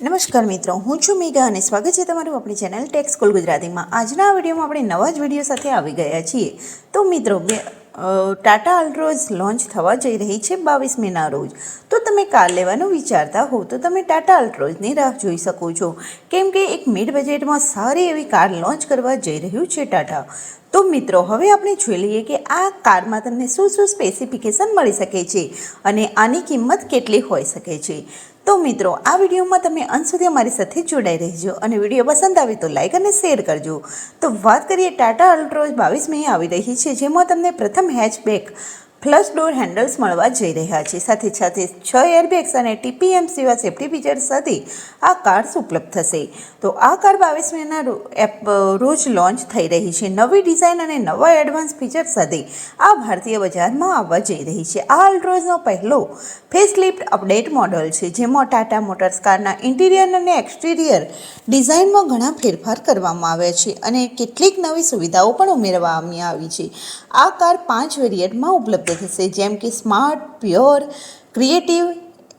નમસ્કાર મિત્રો, હું છું મેઘા અને સ્વાગત છે તમારું આપણી ચેનલ ટેક્સ સ્કૂલ ગુજરાતીમાં. આજના વિડીયોમાં આપણે નવા જ વીડિયો સાથે આવી ગયા છીએ. તો મિત્રો ટાટા અલ્ટ્રોઝ લોન્ચ થવા જઈ રહી છે બાવીસ મેના રોજ. તો તમે કાર લેવાનું વિચારતા હો, તો તમે ટાટા અલ્ટ્રોઝની રાહ જોઈ શકો છો. કેમ કે એક મિડ બજેટમાં સારી એવી કાર લોન્ચ કરવા જઈ રહ્યું છે ટાટા તો મિત્રો, હવે આપણે જોઈ લઈએ કે આ કારમાં તમને શું શું સ્પેસિફિકેશન મળી શકે છે અને આની કિંમત કેટલી હોઈ શકે છે. તો મિત્રો, આ વિડીયોમાં તમે અંત સુધી અમારી સાથે જોડાઈ રહેજો અને વીડિયો પસંદ આવે તો લાઇક અને શેર કરજો. તો વાત કરીએ ટાટા અલ્ટ્રોઝ બાવીસ મે આવી રહી છે, જેમાં તમને પ્રથમ હેચબેક ફ્લશ ડોર હેન્ડલ્સ મળવા જઈ રહ્યા છે. સાથે સાથે છ એરબેગ્સ અને ટીપીએમ સેવા સેફ્ટી ફીચર્સ સાથે આ કાર્સ ઉપલબ્ધ થશે. તો આ કાર બાવીસ મેના એપ- રોજ લોન્ચ થઈ રહી છે. નવી ડિઝાઇન અને નવા એડવાન્સ ફીચર્સ સાથે આ ભારતીય બજારમાં આવવા જઈ રહી છે. આ અલ્ટ્રોઝનો પહેલો ફેસલિફ્ટ અપડેટ મોડલ છે, જેમાં ટાટા મોટર્સ કારના ઇન્ટિરિયર અને એક્સટિરિયર ડિઝાઇનમાં ઘણા ફેરફાર કરવામાં આવ્યા છે અને કેટલીક નવી સુવિધાઓ પણ ઉમેરવામાં આવી છે. આ કાર પાંચ વેરિયન્ટમાં ઉપલબ્ધ થશે જેમ કે સ્માર્ટ પ્યોર ક્રિએટિવ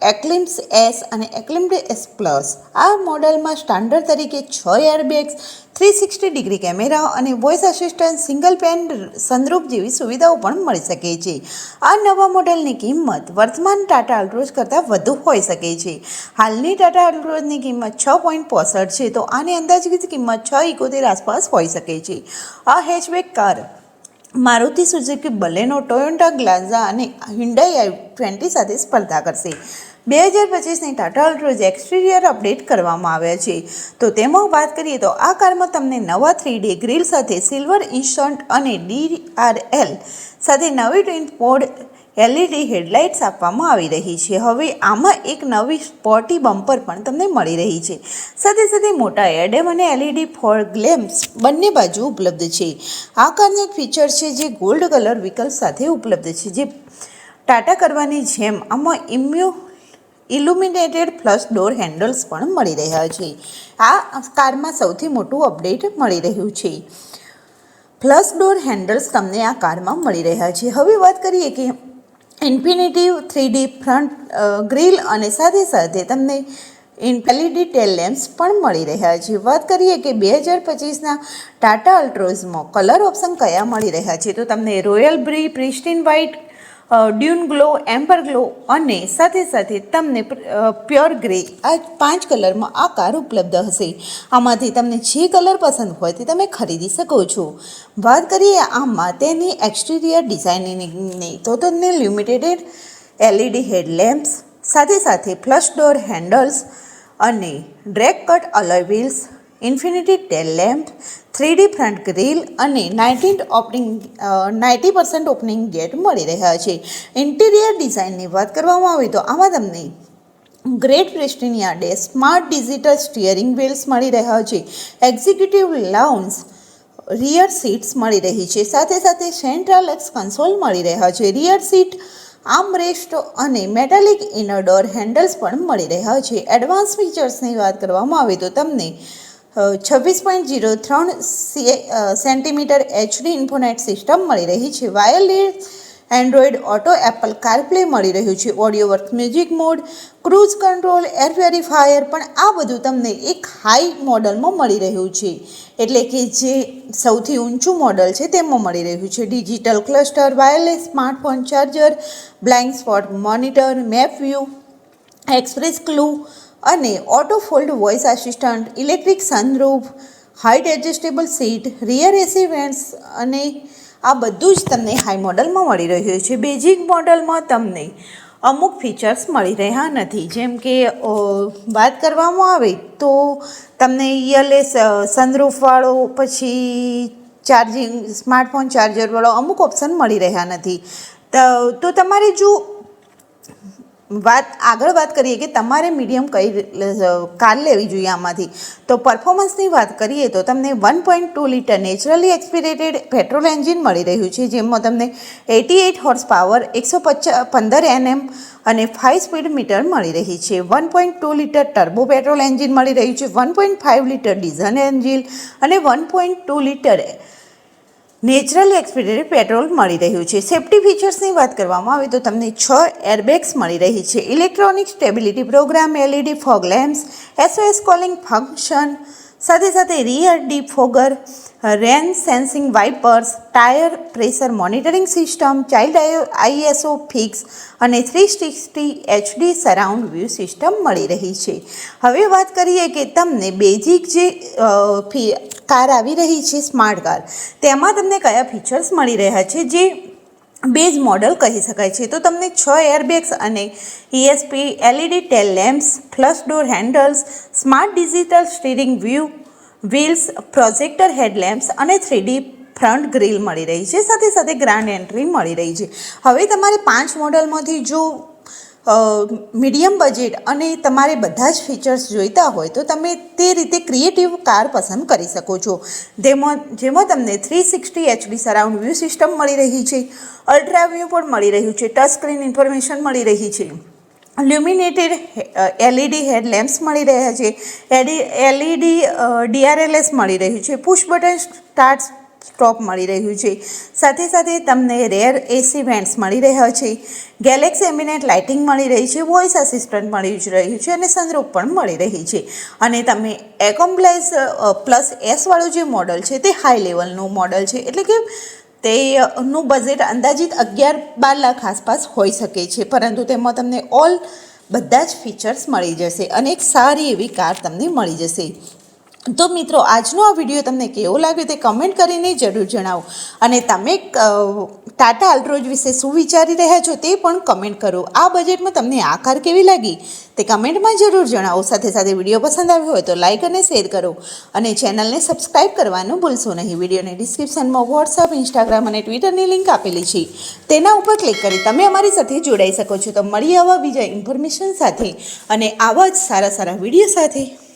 એક્લિમ્સ એસ અને એક્લિમ્ડ એસ પ્લસ આ મોડલમાં સ્ટાન્ડર્ડ તરીકે છ airbags three sixty degree camera અને voice assistant single pane sunroof જેવી સુવિધાઓ પણ મળી શકે છે. આ નવા મોડલની કિંમત વર્તમાન ટાટા અલ્ટ્રોઝ કરતાં વધુ હોઈ શકે છે. હાલની ટાટા અલ્ટ્રોઝની કિંમત છ પોઈન્ટ પોસઠ છે, તો આની અંદાજિત કિંમત છ ઇકોતેર આસપાસ હોઈ શકે છે. આ hatchback car Maruti Suzuki Baleno Toyota, Glanza અને હ્યુન્ડાઈ આઈ ટ્વેન્ટી સાથે સ્પર્ધા કરશે. બે હજાર પચીસની ટાટા અલ્ટ્રોઝ એક્સટિરિયર અપડેટ કરવામાં આવ્યા છે. તો તેમાં વાત કરીએ તો આ કારમાં તમને નવા થ્રી ડે ગ્રીલ સાથે સિલ્વર ઇન્સ્ટન્ટ અને ડીઆરએલ સાથે નવી ટ્વિન પોડ એલઈડી હેડલાઇટ્સ આપવામાં આવી રહી છે. હવે આમાં એક નવી સ્પોર્ટી બમ્પર પણ તમને મળી રહી છે. સાથે સાથે મોટા એડેમ અને એલઈડી ફોર ગ્લેમ્સ બંને બાજુ ઉપલબ્ધ છે. આ કારનું એક ફીચર છે જે ગોલ્ડ કલર વિકલ્પ સાથે ઉપલબ્ધ છે. જે ટાટા કરવાની જેમ આમાં ઇમ્યુ ઇલ્યુમિનેટેડ પ્લસ ડોર હેન્ડલ્સ પણ મળી રહ્યા છે. આ કારમાં સૌથી મોટું અપડેટ મળી રહ્યું છે. પ્લસ ડોર હેન્ડલ્સ તમને આ કારમાં મળી રહ્યા છે. હવે વાત કરીએ કે ઇન્ફિનિટિવ થ્રીડી ફ્રન્ટ ગ્રીલ અને સાથે સાથે તમને ઇન્ફેલિડી ટેલ લેમ્પ્સ પણ મળી રહ્યા છે. વાત કરીએ કે બે હજાર પચીસના ટાટા અલ્ટ્રોઝમાં કલર ઓપ્શન કયા મળી રહ્યા છે? તો તમને royal બ્રી pristine white dune glow, amber glow અને સાથે સાથે તમને પ્યોર ગ્રે આ પાંચ કલરમાં આ કાર ઉપલબ્ધ હશે. આમાંથી તમને જે કલર પસંદ હોય તે તમે ખરીદી શકો છો. વાત કરીએ આમાં તેની એક્સટીરિયર ડિઝાઇનિંગની, તો તમને લિમિટેડ એલઈડી હેડલેમ્પ્સ, સાથે સાથે ફ્લશ ડોર હેન્ડલ્સ અને drake cut alloy wheels infinity tail lamp three D front grille અને nineteen opening ninety percent opening gate મળી રહ્યા છે. ઇન્ટિરિયર ડિઝાઇનની વાત કરવામાં આવે તો આમાં તમને ગ્રેટ પ્રેસ્ટિનિયા ડે સ્માર્ટ ડિજિટલ સ્ટિયરિંગ વ્હીલ્સ મળી રહ્યા છે. એક્ઝિક્યુટિવ લાઉન્સ રિયર સીટ્સ મળી રહી છે. સાથે સાથે સેન્ટ્રલ એક્સ કન્સોલ મળી રહ્યા છે. રિયર સીટ આર્મરેસ્ટ અને મેટાલિક ઇનર ડોર હેન્ડલ્સ પણ મળી રહ્યા છે. એડવાન્સ ફીચર્સની વાત કરવામાં આવે તો તમને છવ્વીસ પોઈન્ટ જીરો ત્રણ સેન્ટીમીટર એચડી ઇન્ફોનેટ સિસ્ટમ મળી રહી છે. Wireless Android Auto Apple CarPlay મળી રહ્યું છે. Audio work, music mode, cruise control, air purifier પણ આ બધું તમને એક હાઈ મોડલમાં મળી રહ્યું છે. એટલે કે જે સૌથી ઊંચું મોડલ છે તેમાં મળી રહ્યું છે. Digital cluster, wireless smartphone charger blind spot monitor, map view, express cool અને auto fold voice assistant electric sunroof height adjustable seat rear AC vents અને આ બધું જ તમને હાઈ મોડલમાં મળી રહ્યું છે. બેઝિક મોડલમાં તમને અમુક ફીચર્સ મળી રહ્યા નથી. જેમ કે વાત કરવામાં આવે તો તમને ઇયરલેસ સનરૂફવાળો પછી ચાર્જિંગ સ્માર્ટફોન ચાર્જરવાળો અમુક ઓપ્શન મળી રહ્યા નથી. તો તમારે જો વાત, આગળ વાત કરીએ કે તમારે મીડિયમ કઈ કાર લેવી જોઈએ આમાંથી? તો પરફોર્મન્સની વાત કરીએ તો તમને one point two litre naturally aspirated petrol engine મળી રહ્યું છે, જેમાં તમને એટી એઇટ હોર્સ પાવર એકસો પંદર એનએમ અને ફાઇવ સ્પીડ મીટર મળી રહી છે. One point two litre turbo petrol engine મળી રહ્યું છે one point five litre diesel engine અને one point two litre naturally aspirated petrol મળી રહ્યું છે. સેફ્ટી ફીચર્સની વાત કરવામાં આવે તો તમને છ એરબેગ્સ મળી રહી છે. Electronic stability programme LED fog lamps SOS calling function સાથે સાથે rear defogger rain sensing wipers tyre pressure monitoring system child ISOFIX અને three sixty HD surround view system મળી રહી છે. હવે વાત કરીએ કે તમને બેઝિક જે કાર આવી રહી છે સ્માર્ટ કાર તેમાં તમને કયા ફીચર્સ મળી રહ્યા છે, જે બેઝ મોડલ કહી શકાય છે. તો તમને છ એરબેગ્સ અને ESP LED tail lamps flush door handles smart digital steering view wheels projector headlamps અને થ્રીડી ફ્રન્ટ ગ્રીલ મળી રહી છે. સાથે સાથે ગ્રાન્ડ એન્ટ્રી મળી રહી છે. હવે તમારે પાંચ મોડલમાંથી જો મીડિયમ બજેટ અને તમારે બધા જ ફીચર્સ જોઈતા હોય તો તમે તે રીતે ક્રિએટિવ કાર પસંદ કરી શકો છો. જેમાં જેમાં તમને three sixty HD surround view system મળી રહી છે, અલ્ટ્રા વ્યૂ પણ મળી રહ્યું છે, ટચ સ્ક્રીન ઇન્ફોર્મેશન મળી રહી છે. લ્યુમિનેટેડ એલઈડી હેડલેમ્પ્સ મળી રહ્યા છે, એડી, એલઈડી ડીઆરએલએસ મળી રહ્યું છે, પુશ બટન સ્ટાર્ટ સ્ટોપ મળી રહ્યું છે. સાથે સાથે તમને રેર એસી વેન્ટ્સ મળી રહ્યા છે. ગેલેક્સી એમિનેટ લાઇટિંગ મળી રહી છે, વોઇસ અસિસ્ટન્ટ મળી જ રહ્યું છે અને સનરૂફ પણ મળી રહી છે. અને તમે એકોમ્પ્લેસ પ્લસ એસવાળું જે મોડલ છે તે હાઈ લેવલનું મોડલ છે. એટલે કે તે નું બજેટ અંદાજિત અગિયાર બાર લાખ આસપાસ હોઈ શકે છે. પરંતુ તેમાં તમને ઓલ બધા જ ફીચર્સ મળી જશે અને એક સારી એવી કાર તમને મળી જશે. તો મિત્રો, આજનો આ વીડિયો તમને કેવો લાગ્યો તે કમેન્ટ કરીને જરૂર જણાવો. અને તમે ટાટા અલ્ટ્રોજ વિશે શું વિચારી રહ્યા છો તે પણ કમેન્ટ કરો. આ બજેટમાં તમને આ કાર કેવી લાગી તે કમેન્ટમાં જરૂર જણાવો. સાથે સાથે વીડિયો પસંદ આવ્યો હોય તો લાઇક અને શેર કરો. અને ચેનલને સબસ્ક્રાઇબ કરવાનું ભૂલશો નહીં. વિડીયોની ડિસ્ક્રિપ્શનમાં વોટ્સઅપ ઇન્સ્ટાગ્રામ અને ટ્વિટરની લિંક આપેલી છે. તેના ઉપર ક્લિક કરી તમે અમારી સાથે જોડાઈ શકો છો. તો મળીએ આવા બીજા ઇન્ફોર્મેશન સાથે. અને આવા જ સારા સારા વીડિયો સાથે.